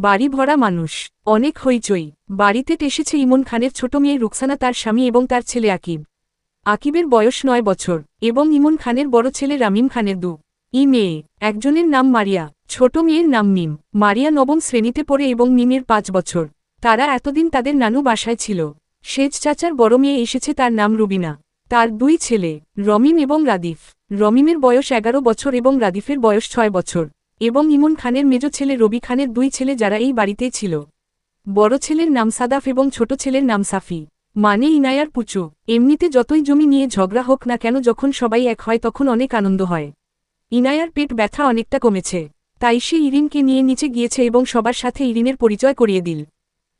বাড়ি ভরা মানুষ। অনেক হইচই। বাড়িতে এসেছে ইমন খানের ছোট মেয়ে রুকসানা, তার স্বামী এবং তার ছেলে আকিব। আকিবের বয়স নয় বছর এবং ইমন খানের বড় ছেলে রামিম খানের দু। ই মেয়ে। একজনের নাম মারিয়া। ছোট মেয়ের নাম মিম মারিয়া নবম শ্রেণীতে পড়ে এবং মিমের পাঁচ বছর। তারা এতদিন তাদের নানু বাসায় ছিল। সেজ চাচার বড় মেয়ে এসেছে, তার নাম রুবিনা। তার দুই ছেলে, রমিম এবং রাদিফ। রমিমের বয়স এগারো বছর এবং রাদিফের বয়স ছয় বছর। এবং ইমন খানের মেজ ছেলে রবি খানের দুই ছেলে যারা এই বাড়িতেই ছিল। বড় ছেলের নাম সাদাফ এবং ছোট ছেলের নাম সাফি। মানে ইনায়ার পুচু। এমনিতে যতই জমি নিয়ে ঝগড়া হোক না কেন যখন সবাই এক হয় তখন অনেক আনন্দ হয়। ইনায়ার পেট ব্যথা অনেকটা কমেছে। তাই সে ইরিনকে নিয়ে নিচে গিয়েছে এবং সবার সাথে ইরিনের পরিচয় করিয়ে দিল।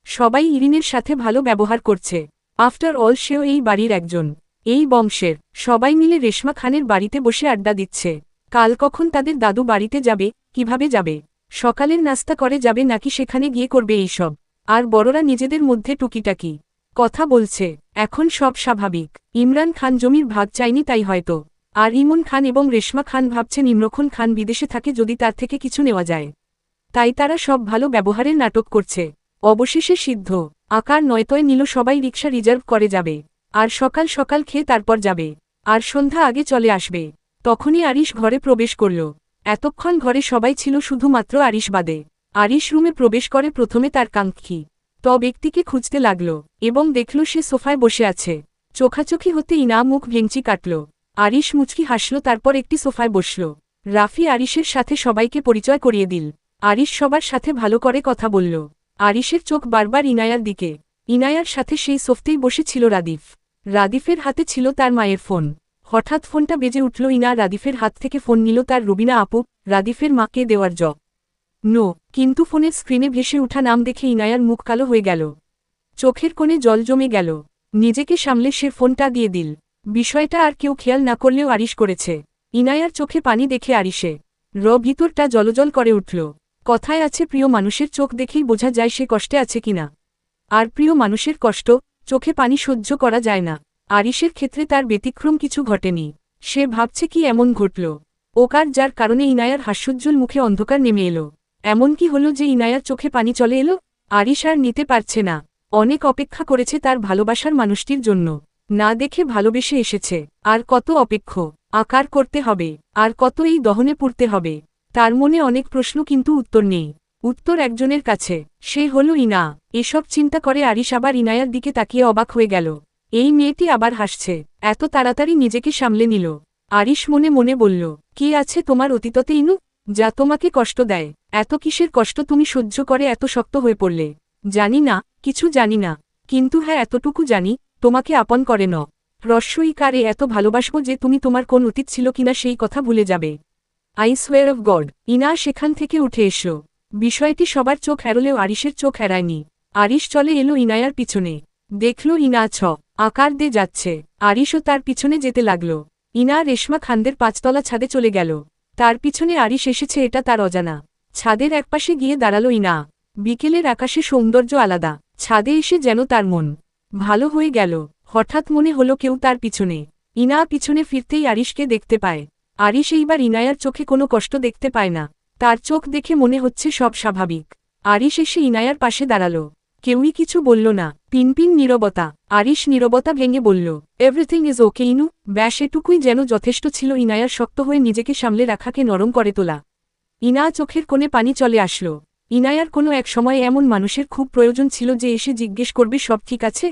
সবাই ইরিনের সাথে ভালো ব্যবহার করছে। আফটার অল সেও এই বাড়ির একজন। এই বংশের। সবাই মিলে রেশমা খানের বাড়িতে বসে আড্ডা দিচ্ছে। কাল কখন তাদের দাদু বাড়িতে যাবে কীভাবে যাবে? সকালের নাস্তা করে যাবে নাকি সেখানে গিয়ে করবে এইসব? আর বড়রা নিজেদের মধ্যে টুকিটাকি। কথা বলছে, এখন সব স্বাভাবিক। ইমরান খান জমির ভাগ চাইনি তাই হয়তো। আর ইমন খান এবং রেশমা খান ভাবছেন ইমরখন খান বিদেশে থাকে যদি তার থেকে কিছু নেওয়া যায়। তাই তারা সব ভালো ব্যবহারের নাটক করছে। অবশেষে সিদ্ধ। আকার নয়তয় নিল সবাই রিক্সা রিজার্ভ করে যাবে। আর সকাল সকাল খেয়ে তারপর যাবে। আর সন্ধ্যা আগে চলে আসবে। তখনই আরিশ ঘরে প্রবেশ করল। এতক্ষণ ঘরে সবাই ছিল শুধুমাত্র আরিশ বাদে। আরিশ রুমে প্রবেশ করে প্রথমে তার কাঙ্ক্ষী। ত ব্যক্তিকে খুঁজতে লাগল এবং দেখল সে সোফায় বসে আছে। চোখাচোখি হতে ইনা মুখ ভেঙচি কাটল। আরিশ মুচকি হাসল, তারপর একটি সোফায় বসল। রাফি আরিশের সাথে সবাইকে পরিচয় করিয়ে দিল। আরিশ সবার সাথে ভালো করে কথা বলল। আরিশের চোখ বারবার ইনায়ার দিকে। ইনায়ার সাথে সেই সোফতেই বসেছিল রাদিফ। রাদিফের হাতে ছিল তার মায়ের ফোন। হঠাৎ ফোনটা বেজে উঠল ইনা রাদিফের হাত থেকে ফোন নিল তার রুবিনা আপু, রাদিফের মাকে দেওয়ার জ। নো, কিন্তু ফোনের স্ক্রিনে ভেসে উঠা নাম দেখে ইনায়ার মুখ কালো হয়ে গেল। চোখের কোণে জল জমে গেল। নিজেকে সামলে সে ফোনটা দিয়ে দিল। বিষয়টা আর কেউ খেয়াল না করলেও আরিশ করেছে। ইনায়ার চোখে পানি দেখে আরিশে। র ভিতরটা জলজল করে উঠল। কথায় আছে, প্রিয় মানুষের চোখ দেখেই বোঝা যায় সে কষ্টে আছে কিনা। আর প্রিয় মানুষের কষ্ট, চোখে পানি সহ্য করা যায় না। আরিশের ক্ষেত্রে তার ব্যতিক্রম কিছু ঘটেনি। সে ভাবছে কি এমন ঘটল। ওকার যার কারণে ইনায়ার হাস্যোজ্জ্বল মুখে অন্ধকার নেমে এলো। এমন কি হলো যে ইনায়ার চোখে পানি চলে এলো? আরিশ আর নিতে পারছে না। অনেক অপেক্ষা করেছে তার ভালোবাসার মানুষটির জন্য। না দেখে ভালোবেসে এসেছে। আর কত অপেক্ষ। আকার করতে হবে। আর কত এই দহনে পুড়তে হবে। তার মনে অনেক প্রশ্ন কিন্তু উত্তর নেই। উত্তর একজনের কাছে। সে হল ইনা। এসব চিন্তা করে আরিশ আবার ইনায়ার দিকে তাকিয়ে অবাক হয়ে গেল। এই মেয়েটি আবার হাসছে। এত তাড়াতাড়ি নিজেকে সামলে নিল। আরিশ মনে মনে বলল, কি আছে তোমার অতীততে, ইনু? যা তোমাকে কষ্ট দেয়। এত কিসের কষ্ট তুমি সহ্য করে এত শক্ত হয়ে পড়লে। জানি না, কিছু জানি না। কিন্তু হ্যাঁ এতটুকু জানি, তোমাকে আপন করে ন। রস্যই কারে এত ভালোবাসব যে তুমি তোমার কোন অতীত ছিল কিনা সেই কথা ভুলে যাবে। আই সোয়ার অফ গড, ইনা সেখান থেকে উঠে এসো। বিষয়টি সবার চোখ এড়লেও আরিশের চোখ এড়ায়নি আরিশ চলে এলো ইনায়ার পিছনে। দেখল ইনা ছ। আকার দে যাচ্ছে। আরিশও তার পিছনে যেতে লাগল। ইনা রেশমা খানদের পাঁচতলা ছাদে চলে গেল। তার পিছনে আরিশ এসেছে এটা তার অজানা। ছাদের একপাশে গিয়ে দাঁড়াল ইনা। বিকেলের আকাশে সৌন্দর্য আলাদা। ছাদে এসে যেন তার মন ভালো হয়ে গেল। হঠাৎ মনে হলো কেউ তার পিছনে। ইনা পিছনে ফিরতেই আরিশকে দেখতে পায়। আরিশ এইবার ইনায়ার চোখে কোনো কষ্ট দেখতে পায় না। তার চোখ দেখে মনে হচ্ছে সব স্বাভাবিক। আরিশ এসে ইনায়ার পাশে দাঁড়াল। কেউই কিছু বলল না। পিনপিন নীরবতা, আরিশ নীরবতা ভেঙে বলল এভরিথিং ইজ ওকে ইনু। ব্যাস, এটুকুই যেন যথেষ্ট ছিল। ইনায়ার শক্ত হয়ে নিজেকে সামলে রাখাকে নরম করে তোলা। ইনা চোখের কোণে পানি চলে আসল। ইনায়ার কোনো এক সময় এমন মানুষের খুব প্রয়োজন ছিল যে এসে জিজ্ঞেস করবে, সব ঠিক আছে?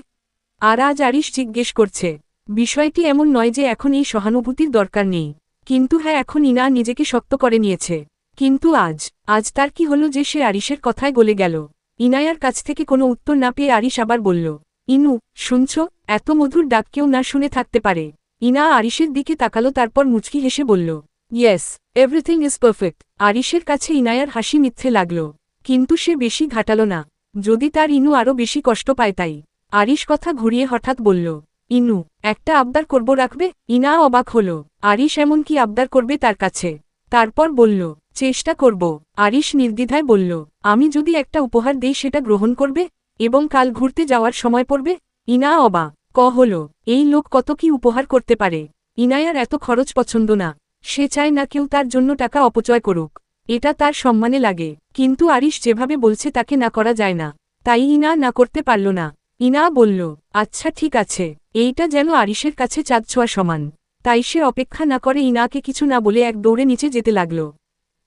আর আজ আরিশ জিজ্ঞেস করছে, বিষয়টি এমন নয় যে এখন এই সহানুভূতির দরকার নেই। কিন্তু হ্যাঁ এখন ইনা নিজেকে শক্ত করে নিয়েছে। কিন্তু আজ আজ তার কি হলো যে সে আরিশের কথায় গলে গেল? ইনায়ার কাছ থেকে কোনো উত্তর না পেয়ে আরিশ আবার বলল, ইনু, শুনছ, এত মধুর ডাক কেউ না শুনে থাকতে পারে। ইনা আরিশের দিকে তাকালো, তারপর মুচকি হেসে বলল, ইয়েস, এভরিথিং ইজ পারফেক্ট। আরিশের কাছে ইনায়ার হাসি মিথ্যে লাগল, কিন্তু সে বেশি ঘাটাল না। যদি তার ইনু আরও বেশি কষ্ট পায় তাই। আরিশ কথা ঘুরিয়ে হঠাৎ বলল, ইনু, একটা আবদার করব রাখবে? ইনা অবাক হল, আরিশ এমন কি আবদার করবে তার কাছে। তারপর বলল চেষ্টা করব, আরিশ নির্দ্বিধায় বলল, আমি যদি একটা উপহার দেই সেটা গ্রহণ করবে এবং কাল ঘুরতে যাওয়ার সময় পড়বে? ইনা অবা ক হল, এই লোক কত কি উপহার করতে পারে? ইনায়ার এত খরচ পছন্দ না, সে চায় না কেউ তার জন্য টাকা অপচয় করুক, এটা তার সম্মানে লাগে, কিন্তু আরিশ যেভাবে বলছে তাকে না করা যায় না, তাই ইনা না করতে পারল না, ইনা বলল আচ্ছা ঠিক আছে, এইটা যেন আরিশের কাছে চাঁদ ছোঁয়া সমান, তাই সে অপেক্ষা না করে ইনাকে কিছু না বলে এক দৌড়ে নিচে যেতে লাগল।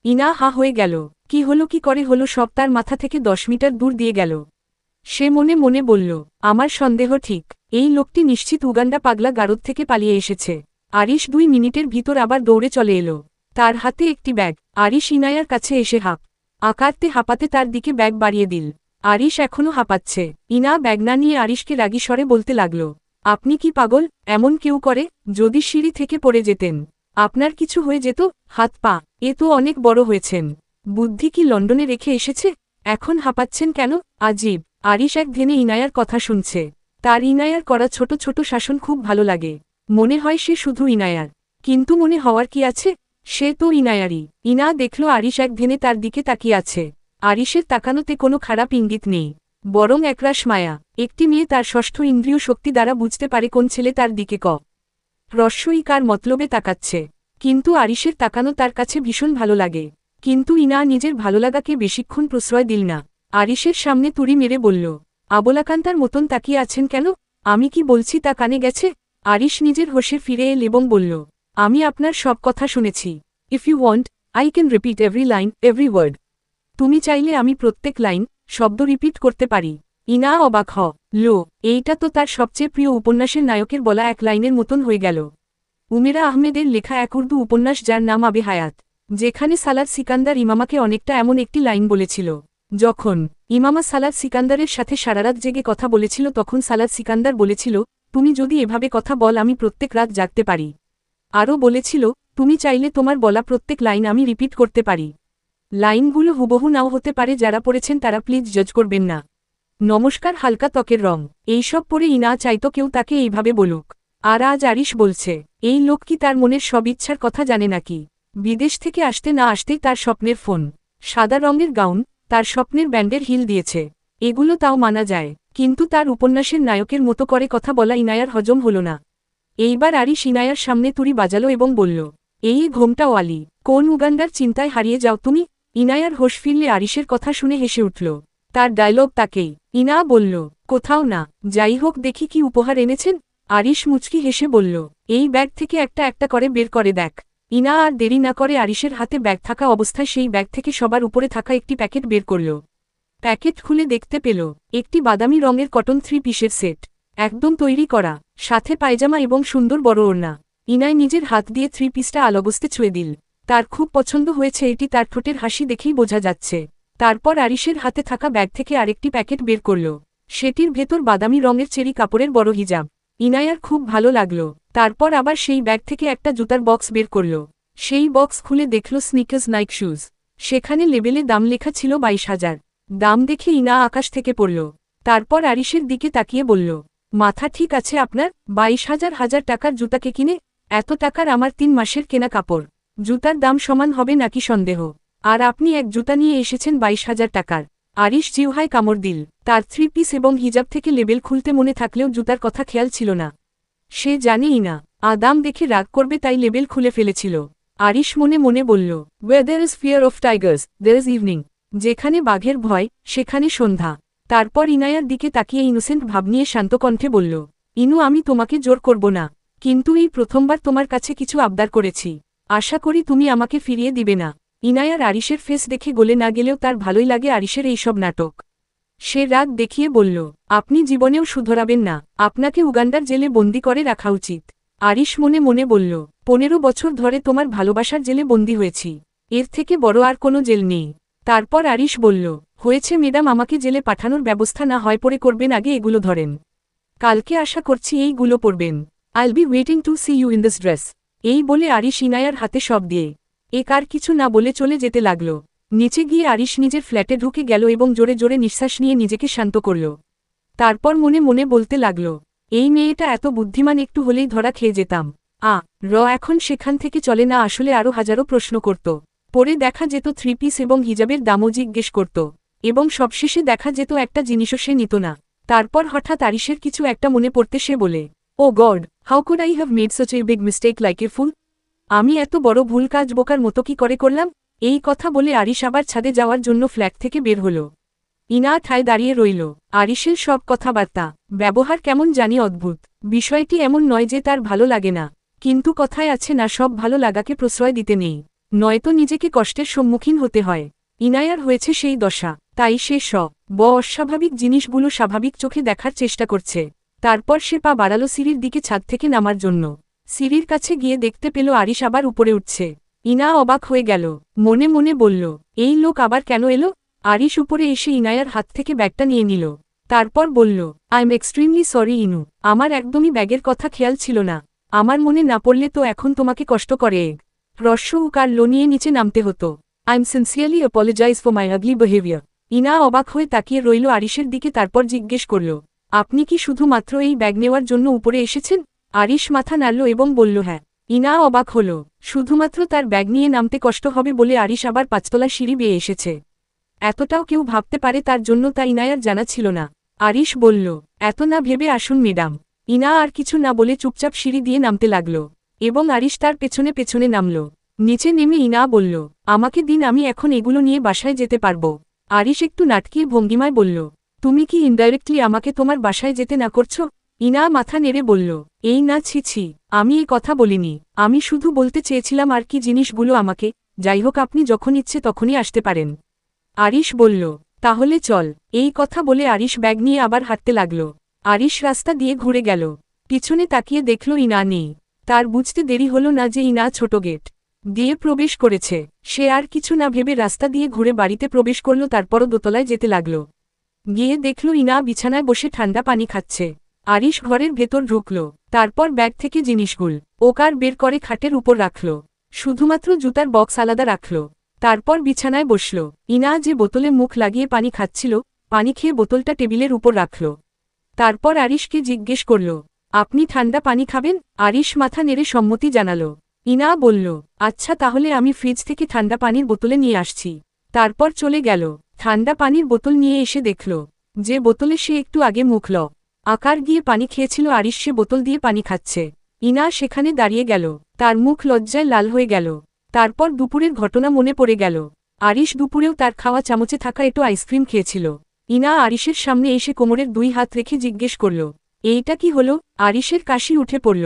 ইনা হা হয়ে গেল। কি হলো কি করে হলো সব তার মাথা থেকে দশ মিটার দূর দিয়ে গেল। সে মনে মনে বলল, আমার সন্দেহ ঠিক। এই লোকটি নিশ্চিত উগান্ডা পাগলা গারদ থেকে পালিয়ে এসেছে। আরিশ দুই মিনিটের ভিতর আবার দৌড়ে চলে এলো। তার হাতে একটি ব্যাগ। আরিশ ইনায়ার কাছে এসে হাঁপ। আকারতে হাঁপাতে তার দিকে ব্যাগ বাড়িয়ে দিল। আরিশ এখনও হাঁপাচ্ছে। ইনা ব্যাগ না নিয়ে আরিশকে রাগী স্বরে বলতে লাগল, আপনি কি পাগল? এমন কেউ করে যদি সিঁড়ি থেকে পড়ে যেতেন। আপনার কিছু হয়ে যেত, হাত পা। এ তো অনেক বড় হয়েছেন। বুদ্ধি কি লন্ডনে রেখে এসেছে? এখন হাঁপাচ্ছেন কেন? আজীব। আরিশ এক ধেনে ইনায়ার কথা শুনছে। তার ইনায়ার করা ছোট ছোট শাসন খুব ভালো লাগে। মনে হয় সে শুধু ইনায়ার। কিন্তু মনে হওয়ার কি আছে? সে তো ইনায়ারই। ইনা দেখল আরিশ এক ধেনে তার দিকে তাকিয়ে আছে। আরিশের তাকানোতে কোনো খারাপ ইঙ্গিত নেই। বরং একরাশ মায়া। একটি মেয়ে তার ষষ্ঠ ইন্দ্রিয় শক্তি দ্বারা বুঝতে পারে কোন ছেলে তার দিকে ক। রস্যই কার মতলবে তাকাচ্ছে। কিন্তু আরিশের তাকানো তার কাছে ভীষণ ভালো লাগে। কিন্তু ইনা নিজের ভালোলাগাকে বেশিক্ষণ প্রশ্রয় দিল না। আরিশের সামনে তুড়ি মেরে বলল আবলাকান্তার মতন তাকিয়ে আছেন কেন? আমি কি বলছি তা কানে গেছে? আরিশ নিজের হোসে ফিরে এল এবং বলল, আমি আপনার সব কথা শুনেছি। If you want I can repeat every line every word তুমি চাইলে আমি প্রত্যেক লাইন, শব্দ রিপিট করতে পারি। ইনা অবাক হ। লো, এইটা তো তার সবচেয়ে প্রিয় উপন্যাসের নায়কের বলা এক লাইনের মতন হয়ে গেল। উমেরা আহমেদের লেখা এক উর্দু উপন্যাস যার নাম আবে হায়াত, যেখানে সালাদ সিকান্দার ইমামাকে অনেকটা এমন একটি লাইন বলেছিল। যখন ইমামা সালাদ সিকান্দারের সাথে সারারাত জেগে কথা বলেছিল, তখন সালাদ সিকান্দার বলেছিল, তুমি যদি এভাবে কথা বল, আমি প্রত্যেক রাত জাগতে পারি। আরও বলেছিল, তুমি চাইলে তোমার বলা প্রত্যেক লাইন আমি রিপিট করতে পারি। লাইনগুলো হুবহু নাও হতে পারে, যারা পড়েছেন তারা প্লিজ জজ করবেন না। নমস্কার হালকা ত্বকের রং। এইসব পরে ইনা চাইতো কেউ তাকে এইভাবে বলুক। আর আজ আরিশ বলছে, এই লোক কি তার মনের সব ইচ্ছার কথা জানে নাকি? বিদেশ থেকে আসতে না আসতেই তার স্বপ্নের ফোন। সাদা রঙের গাউন, তার স্বপ্নের ব্যান্ডের হিল দিয়েছে। এগুলো তাও মানা যায়, কিন্তু তার উপন্যাসের নায়কের মতো করে কথা বলা ইনায়ার হজম হল না। এইবার আরিশ ইনায়ার সামনে তুড়ি বাজালো এবং বলল, এই ঘোমটা ওয়ালি, কোন উগান্ডার চিন্তায় হারিয়ে যাও তুমি? ইনায়ার হোশ ফিরলে আরিশের কথা শুনে হেসে উঠল। তার ডায়লগ তাকেই ইনা বলল, কোথাও না, যাই হোক দেখি কি উপহার এনেছেন? আরিশ মুচকি হেসে বলল, এই ব্যাগ থেকে একটা একটা করে বের করে দেখ। ইনা আর দেরি না করে আরিশের হাতে ব্যাগ থাকা অবস্থায় সেই ব্যাগ থেকে সবার উপরে থাকা একটি প্যাকেট বের করল। প্যাকেট খুলে দেখতে পেল, একটি বাদামি রঙের কটন থ্রি পিসের সেট। একদম তৈরি করা, সাথে পায়জামা এবং সুন্দর বড় ওড়না। ইনায় নিজের হাত দিয়ে থ্রি পিসটা আলবস্তে ছুঁয়ে দিল। তার খুব পছন্দ হয়েছে এটি, তার ঠোঁটের হাসি দেখেই বোঝা যাচ্ছে। তারপর আরিশের হাতে থাকা ব্যাগ থেকে আরেকটি প্যাকেট বের করল। সেটির ভেতর বাদামি রঙের চেরি কাপড়ের বড় হিজাব। ইনায়ার খুব ভালো লাগল। তারপর আবার সেই ব্যাগ থেকে একটা জুতার বক্স বের করল। সেই বক্স খুলে দেখল স্নিকার্স নাইক শুজ সেখানে লেবেলে দাম লেখা ছিল বাইশ হাজার। দাম দেখে ইনা আকাশ থেকে পড়ল। তারপর আরিশের দিকে তাকিয়ে বলল, মাথা ঠিক আছে আপনার? বাইশ হাজার হাজার টাকার জুতাকে কিনে? এত টাকার আমার তিন মাসের কেনা কাপড়। জুতার দাম সমান হবে নাকি সন্দেহ? আর আপনি এক জুতা নিয়ে এসেছেন বাইশ হাজার টাকার। আরিশ জিউহায় কামড় দিল। তার থ্রি পিস এবং হিজাব থেকে লেবেল খুলতে মনে থাকলেও জুতার কথা খেয়াল ছিল না। সে জানেই না, আদাম দেখে রাগ করবে তাই লেবেল খুলে ফেলেছিল। আরিশ মনে মনে বলল where there is fear of tigers there is evening যেখানে বাঘের ভয়, সেখানে সন্ধ্যা। তারপর ইনায়ার দিকে তাকিয়ে ইনোসেন্ট ভাব নিয়ে শান্ত কণ্ঠে বলল, ইনু, আমি তোমাকে জোর করব না। কিন্তু এই প্রথমবার তোমার কাছে কিছু আবদার করেছি। আশা করি তুমি আমাকে ফিরিয়ে দিবে না। ইনায়ার আরিশের ফেস দেখে গলে না গেলেও তার ভালোই লাগে আরিশের এইসব নাটক। সে রাগ দেখিয়ে বলল, আপনি জীবনেও শুধরাবেন না, আপনাকে উগান্ডার জেলে বন্দি করে রাখা উচিত। আরিশ মনে মনে বলল, পনেরো বছর ধরে তোমার ভালোবাসার জেলে বন্দি হয়েছি, এর থেকে বড় আর কোনো জেল নেই। তারপর আরিশ বলল, হয়েছে ম্যাডাম, আমাকে জেলে পাঠানোর ব্যবস্থা না হয় পরে করবেন, আগে এগুলো ধরেন। কালকে আশা করছি এইগুলো পড়বেন I'll be waiting to see you in this dress. এই বলে আরিশ ইনায়ার হাতে সব দিয়ে এ কার কিছু না বলে চলে যেতে লাগল। নিচে গিয়ে আরিশ নিজের ফ্ল্যাটে ঢুকে গেল এবং জোরে জোরে নিঃশ্বাস নিয়ে নিজেকে শান্ত করল। তারপর মনে মনে বলতে লাগল, এই মেয়েটা এত বুদ্ধিমান, একটু হলেই ধরা খেয়ে যেতাম। আ, র, এখন সেখান থেকে চলে না, আসলে আরও হাজারো প্রশ্ন করত। পরে দেখা যেত থ্রি পিস এবং হিজাবের দামও জিজ্ঞেস করত। এবং সবশেষে দেখা যেত একটা জিনিসও সে নিত না। তারপর হঠাৎ আরিশের কিছু একটা মনে পড়তে সে বলে, ও God, how could I have made such a big mistake like a fool? আমি এত বড় ভুল কাজ বোকার মতো কি করে করলাম? এই কথা বলে আরিশ আবার ছাদে যাওয়ার জন্য ফ্ল্যাট থেকে বের হল। ইনা ঠায় দাঁড়িয়ে রইল। আরিশের সব কথাবার্তা, ব্যবহার কেমন জানি অদ্ভুত। বিষয়টি এমন নয় যে তার ভালো লাগে না। কিন্তু কথায় আছে না, সব ভালো লাগাকে প্রশ্রয় দিতে নেই। নয়তো নিজেকে কষ্টের সম্মুখীন হতে হয়। ইনায়ার হয়েছে সেই দশা। তাই সে স, ব অস্বাভাবিক জিনিসগুলো স্বাভাবিক চোখে দেখার চেষ্টা করছে। তারপর সে পা বাড়ালো সিঁড়ির দিকে ছাদ থেকে নামার জন্য। সিঁড়ির কাছে গিয়ে দেখতে পেল আরিশ আবার উপরে উঠছে। ইনা অবাক হয়ে গেল। মনে মনে বলল, এই লোক আবার কেন এলো? আরিশ উপরে এসে ইনায়ার হাত থেকে ব্যাগটা নিয়ে নিল। তারপর বলল I am extremely sorry Inu. আমার একদমই ব্যাগের কথা খেয়াল ছিল না। আমার মনে না পড়লে তো এখন তোমাকে কষ্ট করে এগ। রস্য উকার লো নিয়ে নিচে নামতে হতো। I am sincerely apologize for my ugly behaviour Ina অবাক হয়ে তাকিয়ে রইল আরিশের দিকে, তারপর জিজ্ঞেস করল, আপনি কি শুধুমাত্র এই ব্যাগ নেওয়ার জন্য উপরে এসেছেন? আরিশ মাথা নাড়ল এবং বলল হ্যাঁ। ইনা অবাক হল। শুধুমাত্র তার ব্যাগ নিয়ে নামতে কষ্ট হবে বলে আরিশ আবার পাঁচতলা সিঁড়ি বেয়ে এসেছে। এতটাও কেউ ভাবতে পারে তার জন্য তা ইনায়ার জানা ছিল না। আরিশ বলল, এত না ভেবে আসুন, ম্যাডাম। ইনা আর কিছু না বলে চুপচাপ সিঁড়ি দিয়ে নামতে লাগল এবং আরিশ তার পেছনে পেছনে নামল। নিচে নেমে ইনা বলল, আমাকে দিন, আমি এখন এগুলো নিয়ে বাসায় যেতে পারব। আরিশ একটু নাটকিয়ে ভঙ্গিমায় বলল, তুমি কি ইনডাইরেক্টলি আমাকে তোমার বাসায় যেতে না করছ? ইনা মাথা নেড়ে বলল, এই না, ছি ছি, আমি এই কথা বলিনি। আমি শুধু বলতে চেয়েছিলাম আর কি জিনিসগুলো আমাকে, যাই হোক আপনি যখন ইচ্ছে তখনই আসতে পারেন। আরিশ বলল, তাহলে চল। এই কথা বলে আরিশ ব্যাগ নিয়ে আবার হাঁটতে লাগল। আরিশ রাস্তা দিয়ে ঘুরে গেল। পিছনে তাকিয়ে দেখল ইনা নেই। তার বুঝতে দেরি হল না যে ইনা ছোট গেট দিয়ে প্রবেশ করেছে। সে আর কিছু না ভেবে রাস্তা দিয়ে ঘুরে বাড়িতে প্রবেশ করল, তারপরও দোতলায় যেতে লাগল। গিয়ে দেখল ইনা বিছানায় বসে ঠান্ডা পানি খাচ্ছে। আরিশ ঘরের ভেতর ঢুকল, তারপর ব্যাগ থেকে জিনিসগুল, ওকার বের করে খাটের উপর রাখল। শুধুমাত্র জুতার বক্স আলাদা রাখল। তারপর বিছানায় বসল। ইনা যে বোতলে মুখ লাগিয়ে পানি খাচ্ছিল, পানি খেয়ে বোতলটা টেবিলের উপর রাখল। তারপর আরিশকে জিজ্ঞেস করল, আপনি ঠান্ডা পানি খাবেন? আরিশ মাথা নেড়ে সম্মতি জানাল। ইনা বলল আচ্ছা তাহলে আমি ফ্রিজ থেকে ঠান্ডা পানির বোতলে নিয়ে আসছি। তারপর চলে গেল। ঠান্ডা পানির বোতল নিয়ে এসে দেখল, যে বোতলে সে একটু আগে মুখ ল আকার গিয়ে পানি খেয়েছিল, আরিশ বোতল দিয়ে পানি খাচ্ছে। ইনা সেখানে দাঁড়িয়ে গেল। তার মুখ লজ্জায় লাল হয়ে গেল। তারপর দুপুরের ঘটনা মনে পড়ে গেল। আরিশ দুপুরেও তার খাওয়া চামচে থাকা একটু আইসক্রিম খেয়েছিল। ইনা আরিশের সামনে এসে কোমরের দুই হাত রেখে জিজ্ঞেস করল, এইটা কি হলো? আরিশের কাশি উঠে পড়ল।